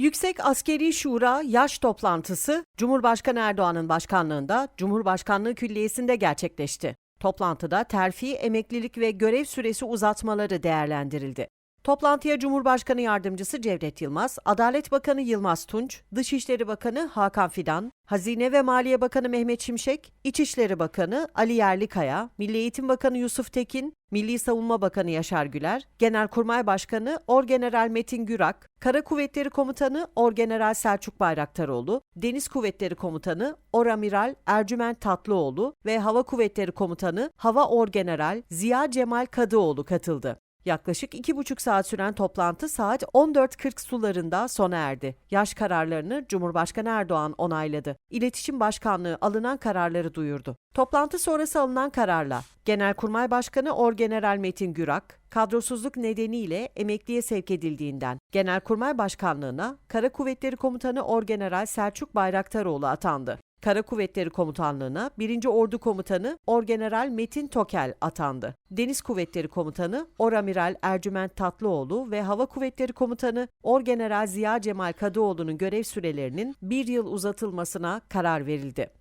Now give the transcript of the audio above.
Yüksek Askeri Şura yaş toplantısı Cumhurbaşkanı Erdoğan'ın başkanlığında Cumhurbaşkanlığı Külliyesi'nde gerçekleşti. Toplantıda terfi, emeklilik ve görev süresi uzatmaları değerlendirildi. Toplantıya Cumhurbaşkanı Yardımcısı Cevdet Yılmaz, Adalet Bakanı Yılmaz Tunç, Dışişleri Bakanı Hakan Fidan, Hazine ve Maliye Bakanı Mehmet Şimşek, İçişleri Bakanı Ali Yerlikaya, Milli Eğitim Bakanı Yusuf Tekin, Milli Savunma Bakanı Yaşar Güler, Genelkurmay Başkanı Orgeneral Metin Gürak, Kara Kuvvetleri Komutanı Orgeneral Selçuk Bayraktaroğlu, Deniz Kuvvetleri Komutanı Oramiral Ercüment Tatlıoğlu ve Hava Kuvvetleri Komutanı Hava Orgeneral Ziya Cemal Kadıoğlu katıldı. Yaklaşık iki buçuk saat süren toplantı saat 14.40 sularında sona erdi. Yaş kararlarını Cumhurbaşkanı Erdoğan onayladı. İletişim Başkanlığı alınan kararları duyurdu. Toplantı sonrası alınan kararla Genelkurmay Başkanı Orgeneral Metin Gürak, kadrosuzluk nedeniyle emekliye sevk edildiğinden Genelkurmay Başkanlığına Kara Kuvvetleri Komutanı Orgeneral Selçuk Bayraktaroğlu atandı. Kara Kuvvetleri Komutanlığı'na 1. Ordu Komutanı Orgeneral Metin Tokel atandı. Deniz Kuvvetleri Komutanı Oramiral Ercüment Tatlıoğlu ve Hava Kuvvetleri Komutanı Orgeneral Ziya Cemal Kadıoğlu'nun görev sürelerinin bir yıl uzatılmasına karar verildi.